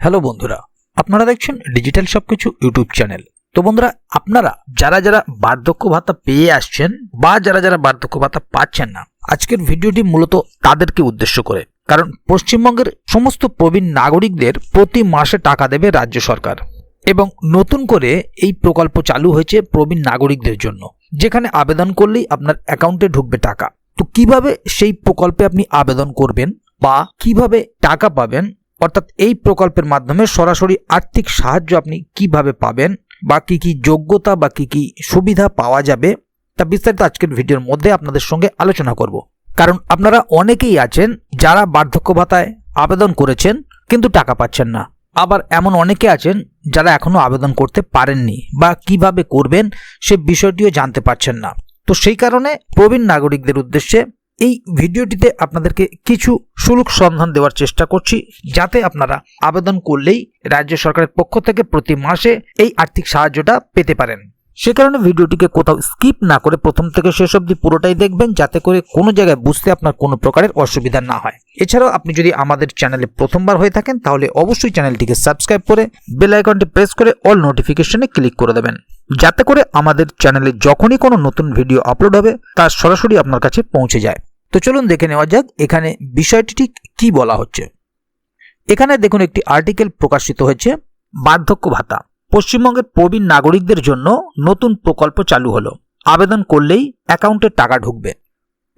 Hello বন্ধুরা, আপনারা দেখছেন ডিজিটাল সবকিছু ইউটিউব চ্যানেল। তো বন্ধুরা, আপনারা যারা যারা বার্ধক্য ভাতা পেয়ে আসছেন বা যারা যারা বার্ধক্য ভাতা পাচ্ছেন না, আজকের ভিডিওটি মূলত তাদেরকে উদ্দেশ্য করে। কারণ পশ্চিমবঙ্গের সমস্ত প্রবীণ নাগরিকদের প্রতি মাসে টাকা দেবে রাজ্য সরকার এবং নতুন করে এই প্রকল্প চালু হয়েছে প্রবীণ নাগরিকদের জন্য, যেখানে আবেদন করলেই আপনার অ্যাকাউন্টে ঢুকবে টাকা। তো কীভাবে সেই প্রকল্পে আপনি আবেদন করবেন বা কীভাবে টাকা পাবেন অর্থাৎ এই প্রকল্পের মাধ্যমে সরাসরি আর্থিক সাহায্য আপনি কীভাবে পাবেন, বা কি কি যোগ্যতা বা কি কি সুবিধা পাওয়া যাবে, তা বিস্তারিত আজকের ভিডিওর মধ্যে আপনাদের সঙ্গে আলোচনা করব। কারণ আপনারা অনেকেই আছেন যারা বার্ধক্য ভাতায় আবেদন করেছেন কিন্তু টাকা পাচ্ছেন না। আবার এমন অনেকে আছেন যারা এখনও আবেদন করতে পারেননি বা কীভাবে করবেন সে বিষয়টিও জানতে পারছেন না। তো সেই কারণে প্রবীণ নাগরিকদের উদ্দেশ্যে এই ভিডিওটিতে আপনাদেরকে কিছু সুলুক সন্ধান দেওয়ার চেষ্টা করছি, যাতে আপনারা আবেদন করলেই রাজ্য সরকারের পক্ষ থেকে প্রতি মাসে এই আর্থিক সাহায্যটা পেতে পারেন। সে কারণে ভিডিওটিকে কোথাও স্কিপ না করে প্রথম থেকে শেষ অবধি পুরোটাই দেখবেন, যাতে করে কোনো জায়গায় বুঝতে আপনার কোনো প্রকারের অসুবিধা না হয়। এছাড়াও আপনি যদি আমাদের চ্যানেলে প্রথমবার হয়ে থাকেন, তাহলে অবশ্যই চ্যানেলটিকে সাবস্ক্রাইব করে বেল আইকনটি প্রেস করে অল নোটিফিকেশনে ক্লিক করে দেবেন। যাতে করে আমাদের চ্যানেলে যখনই কোনো নতুন ভিডিও আপলোড হবে, তা সরাসরি আপনার কাছে পৌঁছে যায়। তো চলুন দেখে নেওয়া যাক এখানে বিষয়টি ঠিক কী বলা হচ্ছে। এখানে দেখুন একটি আর্টিকেল প্রকাশিত হয়েছে, বার্ধক্য ভাতা। পশ্চিমবঙ্গের প্রবীণ নাগরিকদের জন্য নতুন প্রকল্প চালু হলো। আবেদন করলেই অ্যাকাউন্টে টাকা ঢুকবে।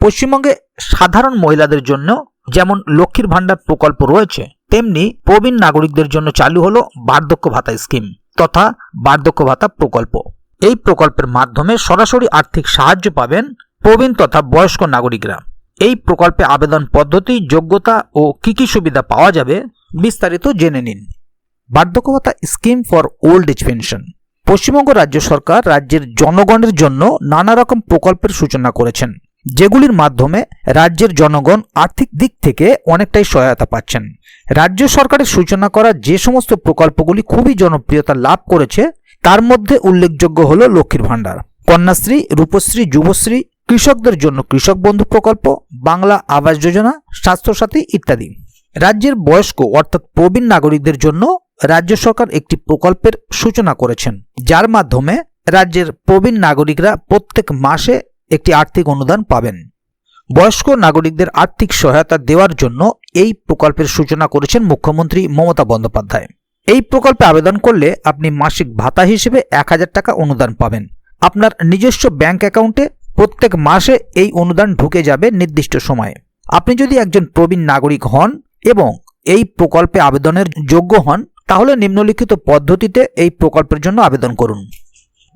পশ্চিমবঙ্গে সাধারণ মহিলাদের জন্য যেমন লক্ষ্মীর ভাণ্ডার প্রকল্প রয়েছে, তেমনি প্রবীণ নাগরিকদের জন্য চালু হলো বার্ধক্য ভাতা স্কিম তথা বার্ধক্য ভাতা প্রকল্প। এই প্রকল্পের মাধ্যমে সরাসরি আর্থিক সাহায্য পাবেন প্রবীণ তথা বয়স্ক নাগরিকরা। এই প্রকল্পে আবেদন পদ্ধতি, যোগ্যতা ও কী কী সুবিধা পাওয়া যাবে বিস্তারিত জেনে নিন। বার্ধক্য ভাতা scheme for old age pension. Paschimbanga রাজ্য সরকার রাজ্যের জনগণের জন্য নানা রকম প্রকল্পের সূচনা করেছেন, যেগুলির মাধ্যমে রাজ্যের জনগণ আর্থিক দিক থেকে অনেকটাই সহায়তা পাচ্ছেন। রাজ্য সরকারের সূচনা করা যে সমস্ত প্রকল্পগুলি খুবই জনপ্রিয়তা লাভ করেছে, তার মধ্যে উল্লেখযোগ্য হল লক্ষ্মীর ভাণ্ডার, কন্যাশ্রী, রূপশ্রী, যুবশ্রী কৃষকদের জন্য কৃষক বন্ধু প্রকল্প, বাংলা আবাস যোজনা, স্বাস্থ্যসাথী ইত্যাদি। রাজ্যের বয়স্ক অর্থাৎ প্রবীণ নাগরিকদের জন্য রাজ্য সরকার একটি প্রকল্পের সূচনা করেছেন, যার মাধ্যমে রাজ্যের প্রবীণ নাগরিকরা প্রত্যেক মাসে একটি আর্থিক অনুদান পাবেন। বয়স্ক নাগরিকদের আর্থিক সহায়তা দেওয়ার জন্য এই প্রকল্পের সূচনা করেছেন মুখ্যমন্ত্রী মমতা বন্দ্যোপাধ্যায়। এই প্রকল্পে আবেদন করলে আপনি মাসিক ভাতা হিসেবে এক হাজার টাকা অনুদান পাবেন। আপনার নিজস্ব ব্যাংক অ্যাকাউন্টে প্রত্যেক মাসে এই অনুদান ঢুকে যাবে নির্দিষ্ট সময়ে। আপনি যদি একজন প্রবীণ নাগরিক হন এবং এই প্রকল্পে আবেদনের যোগ্য হন, তাহলে নিম্নলিখিত পদ্ধতিতে এই প্রকল্পের জন্য আবেদন করুন।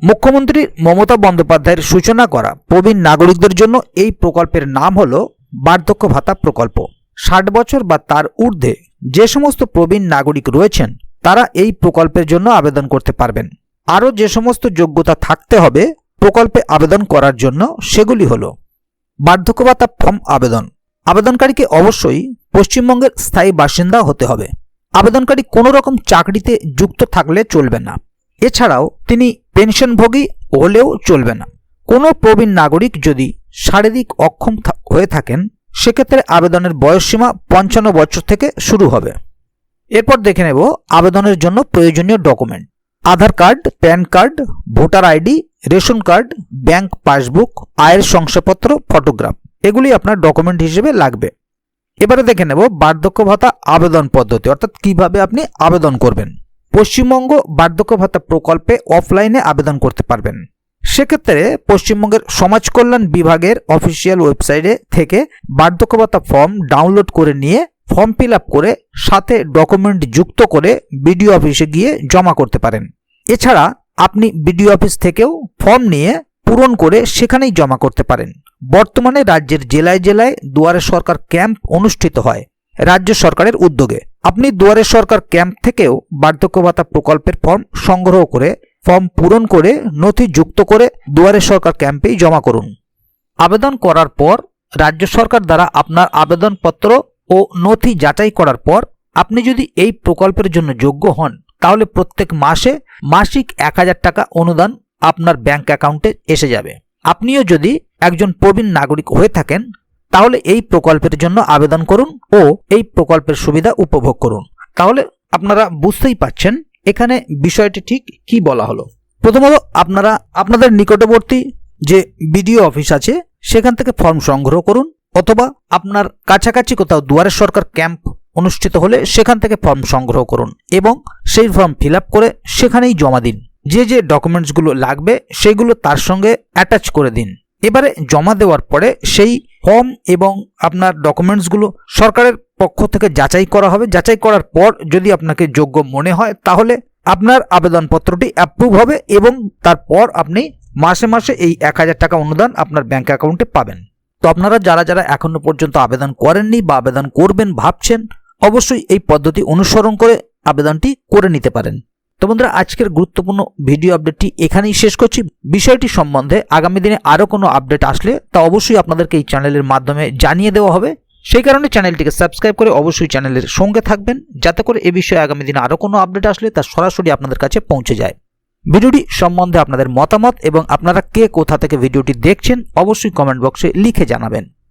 মুখ্যমন্ত্রী মমতা বন্দ্যোপাধ্যায়ের সূচনা করা প্রবীণ নাগরিকদের জন্য এই প্রকল্পের নাম হল বার্ধক্য ভাতা প্রকল্প। ষাট বছর বা তার ঊর্ধ্বে যে সমস্ত প্রবীণ নাগরিক রয়েছেন, তারা এই প্রকল্পের জন্য আবেদন করতে পারবেন। আরও যে সমস্ত যোগ্যতা থাকতে হবে প্রকল্পে আবেদন করার জন্য সেগুলি হল বার্ধক্য ভাতা ফর্ম আবেদন। আবেদনকারীকে অবশ্যই পশ্চিমবঙ্গের স্থায়ী বাসিন্দা হতে হবে। আবেদনকারী কোনো রকম চাকরিতে যুক্ত থাকলে চলবে না। এছাড়াও তিনি পেনশনভোগী হলেও চলবে না। কোনো প্রবীণ নাগরিক যদি শারীরিক অক্ষম হয়ে থাকেন, সেক্ষেত্রে আবেদনের বয়সসীমা পঞ্চান্ন বছর থেকে শুরু হবে। এরপর দেখে নেব আবেদনের জন্য প্রয়োজনীয় document. Aadhaar card, PAN card, voter ID, ration card, bank passbook, আয়ের শংসাপত্র, ফটোগ্রাফ। এগুলি আপনার ডকুমেন্ট হিসেবে লাগবে। এবারে দেখে নেব বার্ধক্য ভাতা আবেদন পদ্ধতি, অর্থাৎ কীভাবে আপনি আবেদন করবেন। পশ্চিমবঙ্গ বার্ধক্য ভাতা প্রকল্পে অফলাইনে আবেদন করতে পারবেন। সেক্ষেত্রে পশ্চিমবঙ্গের সমাজ কল্যাণ বিভাগের অফিসিয়াল ওয়েবসাইটে থেকে বার্ধক্য ভাতা ফর্ম ডাউনলোড করে নিয়ে ফর্ম ফিল আপ করে সাথে ডকুমেন্ট যুক্ত করে বিডিও অফিসে গিয়ে জমা করতে পারেন। এছাড়া আপনি বিডিও অফিস থেকেও ফর্ম নিয়ে পূরণ করে সেখানেই জমা করতে পারেন। বর্তমানে রাজ্যের জেলায় জেলায় দুয়ারে সরকার ক্যাম্প অনুষ্ঠিত হয়, রাজ্য সরকারের উদ্যোগে। আপনি দুয়ারে সরকার ক্যাম্প থেকেও বার্ধক্য ভাতা প্রকল্পের ফর্ম সংগ্রহ করে, ফর্ম পূরণ করে নথি যুক্ত করে দুয়ারে সরকার ক্যাম্পেই জমা করুন। আবেদন করার পর, রাজ্য সরকার দ্বারা আপনার আবেদনপত্র ও নথি যাচাই করার পর, আপনি যদি এই প্রকল্পের জন্য যোগ্য হন তাহলে প্রত্যেক মাসে মাসিক এক হাজার টাকা অনুদান আপনার ব্যাংক অ্যাকাউন্টে এসে যাবে। আপনিও যদি একজন প্রবীণ নাগরিক হয়ে থাকেন, তাহলে এই প্রকল্পের জন্য আবেদন করুন ও এই প্রকল্পের সুবিধা উপভোগ করুন। তাহলে আপনারা বুঝতেই পাচ্ছেন এখানে বিষয়টি ঠিক কি বলা হলো। প্রথমত আপনারা আপনাদের নিকটবর্তী যে বিডিও অফিস আছে, সেখান থেকে ফর্ম সংগ্রহ করুন অথবা আপনার কাছাকাছি কোথাও দুয়ারে সরকার ক্যাম্প অনুষ্ঠিত হলে সেখান থেকে ফর্ম সংগ্রহ করুন এবং সেই ফর্ম ফিল করে সেখানেই জমা দিন। যে যে ডকুমেন্টসগুলো লাগবে সেইগুলো তার সঙ্গে অ্যাটাচ করে দিন। এবারে জমা দেওয়ার পরে সেই ফর্ম এবং আপনার ডকুমেন্টসগুলো সরকারের পক্ষ থেকে যাচাই করা হবে। যাচাই করার পর যদি আপনাকে যোগ্য মনে হয় তাহলে আপনার আবেদনপত্রটি অ্যাপ্রুভ হবে এবং তারপর আপনি মাসে মাসে এই এক হাজার টাকা অনুদান আপনার ব্যাঙ্ক অ্যাকাউন্টে পাবেন। তো আপনারা যারা যারা এখনও পর্যন্ত আবেদন করেননি বা আবেদন করবেন, ভাবছেন অবশ্যই এই পদ্ধতি অনুসরণ করে আবেদনটি করে নিতে পারেন। তো বন্ধুরা, আজকের গুরুত্বপূর্ণ ভিডিও আপডেটটি এখানেই শেষ করছি। বিষয়টি সম্বন্ধে আগামী দিনে আরও কোনো আপডেট আসলে তা অবশ্যই আপনাদেরকে এই চ্যানেলের মাধ্যমে জানিয়ে দেওয়া হবে। সেই কারণে চ্যানেলটিকে সাবস্ক্রাইব করে অবশ্যই চ্যানেলের সঙ্গে থাকবেন, যাতে করে এ বিষয়ে আগামী দিনে আরও কোনো আপডেট আসলে তা সরাসরি আপনাদের কাছে পৌঁছে যায়। ভিডিওটি সম্বন্ধে আপনাদের মতামত এবং আপনারা কে কোথা থেকে ভিডিওটি দেখছেন অবশ্যই কমেন্ট বক্সে লিখে জানাবেন।